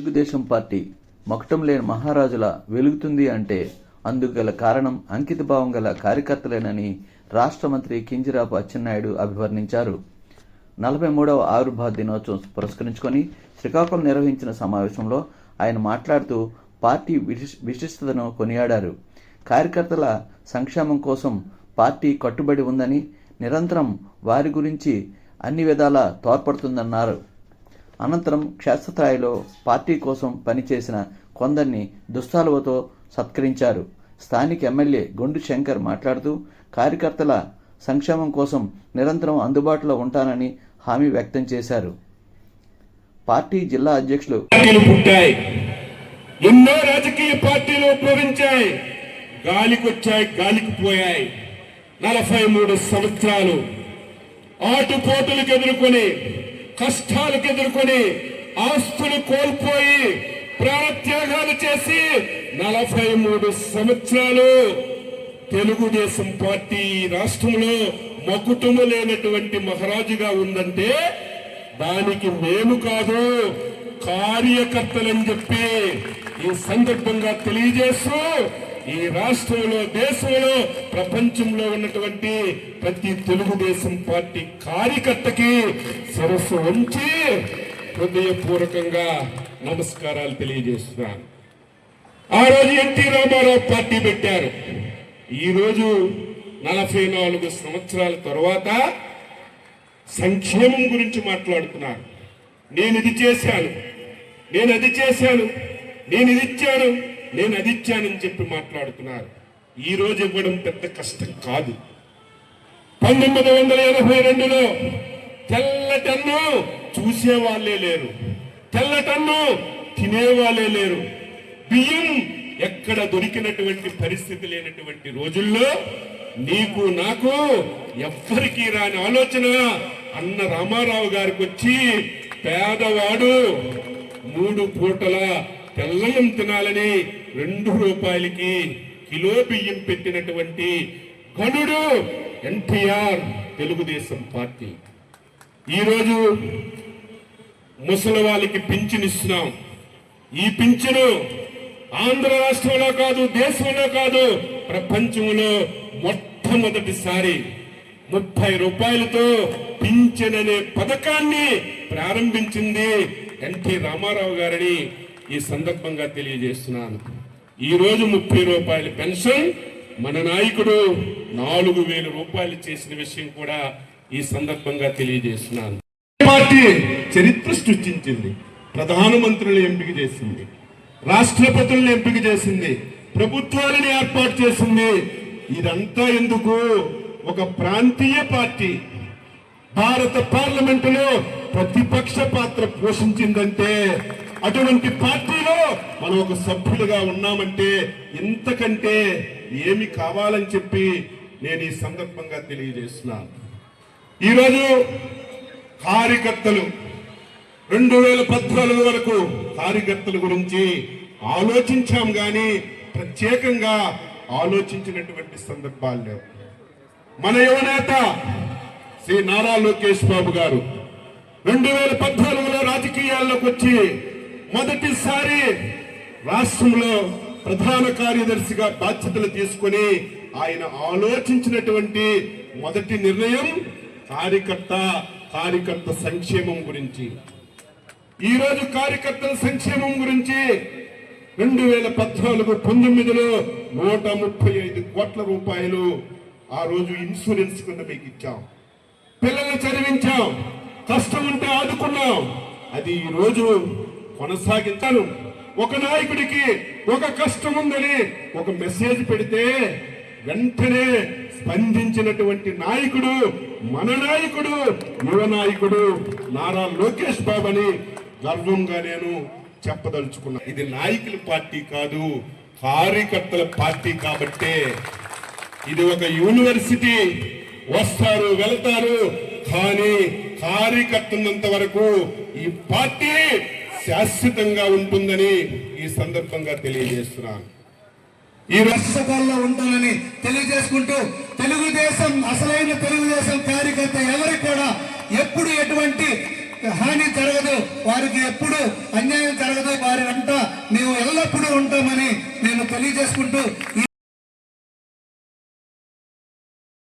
Telugu Desam party మకుటం లేని మహారాజుల వెలుగుతుంది అంటే అందుకు గల కారణం అంకితభావం గల కార్యకర్తలేనని రాష్ట్ర మంత్రి కింజరాపు అచ్చెన్నాయుడు అభివర్ణించారు. నలభై మూడవ ఆవిర్భావ దినోత్సవం పురస్కరించుకొని శ్రీకాకుళం నిర్వహించిన సమావేశంలో ఆయన మాట్లాడుతూ పార్టీ విశిష్- విశిష్టతను కొనియాడారు. కార్యకర్తల సంక్షేమం కోసం పార్టీ కట్టుబడి ఉందని నిరంతరం వారి గురించి అన్ని విధాలా తోడ్పడుతుందన్నారు. అనంతరం క్షేత్రస్థాయిలో పార్టీ కోసం పనిచేసిన కొందరిని దుస్తాలువతో సత్కరించారు. స్థానిక ఎమ్మెల్యే గొండు శంకర్ మాట్లాడుతూ కార్యకర్తల సంక్షేమం కోసం నిరంతరం అందుబాటులో ఉంటానని హామీ వ్యక్తం చేశారు. పార్టీ జిల్లా అధ్యక్షులు పుట్టాయి. ఎన్నో రాజకీయ పార్టీలు ఉద్భవించాయి. గాలికొచ్చాయి గాలికి పోయాయి. నలభై మూడు సంవత్సరాలు ఆటుపోటులకు ఎదుర్కొని కష్టాలకు ఎదుర్కొని ఆస్తులు కోల్పోయి ప్రాణత్యాగాలు చేసి నలభై మూడు సంవత్సరాలు తెలుగుదేశం పార్టీ ఈ రాష్ట్రంలో మకుటము లేనటువంటి మహారాజుగా ఉందంటే దానికి మేము కాదు కార్యకర్తలని చెప్పి ఈ సందర్భంగా తెలియజేస్తూ ఈ రాష్ట్రంలో దేశంలో ప్రపంచంలో ఉన్నటువంటి ప్రతి తెలుగుదేశం పార్టీ కార్యకర్తకి సరస్సు ఉంచి హృదయపూర్వకంగా నమస్కారాలు తెలియజేస్తున్నాను. ఆ రోజు ఎన్టీ రామారావు పార్టీ పెట్టారు. ఈరోజు నలభై నాలుగు సంవత్సరాల తర్వాత సంక్షేమం గురించి మాట్లాడుతున్నారు. నేను ఇది చేశాను. నేను అది చేశాను. నేను ఇది ఇచ్చాను. నేను అది ఇచ్చానని చెప్పి మాట్లాడుతున్నారు. ఈ రోజు ఇవ్వడం పెద్ద కష్టం కాదు. పంతొమ్మిది వందల ఎనభై రెండులో తెల్లటన్ను చూసేవాళ్ళే లేరు. తెల్లటన్ను తినేవాళ్ళే లేరు. బియ్యం ఎక్కడ దొరికినటువంటి పరిస్థితి లేనటువంటి రోజుల్లో నీకు నాకు ఎవ్వరికీ రాని ఆలోచన అన్న రామారావు గారికి వచ్చి పేదవాడు మూడు పూటల తెల్లయం తినాలని రెండు రూపాయలకి కిలో బియ్యం పెట్టినటువంటి గనుడు ఎన్టీఆర్ తెలుగుదేశం పార్టీ. ఈరోజు ముసలి వాళ్ళకి పింఛన్ ఇస్తున్నాం. ఈ పింఛను ఆంధ్ర రాష్ట్రంలో కాదు దేశంలో కాదు ప్రపంచంలో మొట్టమొదటిసారి ముప్పై రూపాయలతో పింఛన్ అనే పథకాన్ని ప్రారంభించింది ఎన్టీ రామారావు గారిని ఈ సందర్భంగా తెలియజేస్తున్నాను. ఈ రోజు ముప్పై రూపాయల పెన్షన్ మన నాయకుడు నాలుగు వేల రూపాయలు చేసిన విషయం కూడా ఈ సందర్భంగా తెలియజేస్తున్నాను. పార్టీ చరిత్ర సృష్టించింది? ప్రధానమంత్రులను ఎంపిక చేసింది. రాష్ట్రపతులను ఎంపిక చేసింది. ప్రభుత్వాలను ఏర్పాటు చేసింది. ఇదంతా ఎందుకు? ఒక ప్రాంతీయ పార్టీ. భారత పార్లమెంటులో ప్రతిపక్ష పాత్ర పోషించిందంటే అటువంటి పార్టీలో మనం ఒక సభ్యులుగా ఉన్నామంటే ఇంతకంటే ఏమి కావాలని చెప్పి నేను ఈ సందర్భంగా తెలియజేస్తున్నాను. ఈరోజు కార్యకర్తలు రెండు వేల పద్నాలుగు వరకు కార్యకర్తల గురించి ఆలోచించాం కానీ ప్రత్యేకంగా ఆలోచించినటువంటి సందర్భాలు లేవు. మన యువనేత శ్రీ నారా లోకేష్ బాబు గారు రెండు వేల పద్నాలుగులో రాజకీయాల్లోకి వచ్చి మొదటిసారి రాష్ట్రంలో ప్రధాన కార్యదర్శిగా బాధ్యతలు తీసుకొని ఆయన ఆలోచించినటువంటి మొదటి నిర్ణయం కార్యకర్త కార్యకర్త సంక్షేమం గురించి. ఈరోజు కార్యకర్తల సంక్షేమం గురించి రెండు వేల పద్నాలుగు పంతొమ్మిదిలో నూట ముప్పై ఐదు కోట్ల రూపాయలు ఆ రోజు ఇన్సూరెన్స్ కింద మీకు ఇచ్చాం. పిల్లల్ని చదివించాం. కష్టం ఉంటే ఆదుకున్నాం. అది ఈరోజు కొనసాగించాను. ఒక నాయకుడికి ఒక కష్టం ఉందని ఒక మెసేజ్ పెడితే వెంటనే స్పందించినటువంటి నాయకుడు మన నాయకుడు యువ నాయకుడు నారా లోకేష్ బాబు అని గర్వంగా నేను చెప్పదలుచుకున్నా. ఇది నాయకుల పార్టీ కాదు కార్యకర్తల పార్టీ కాబట్టే ఇది ఒక యూనివర్సిటీ. వస్తారు వెళ్తారు కానీ కార్యకర్తన్నంత వరకు ఈ పార్టీ శాశ్వతంగా ఉంటుందని ఈ సందర్భంగా తెలియజేస్తున్నాను. ఈ రోజు ఉంటుందని తెలియజేసుకుంటూ తెలుగుదేశం అసలైన తెలుగుదేశం కార్యకర్త ఎవరికి కూడా ఎప్పుడు ఎటువంటి హాని జరగదు వారికి ఎప్పుడు అన్యాయం జరగదు వారి మేము ఎల్లప్పుడూ ఉంటామని నేను తెలియజేసుకుంటూ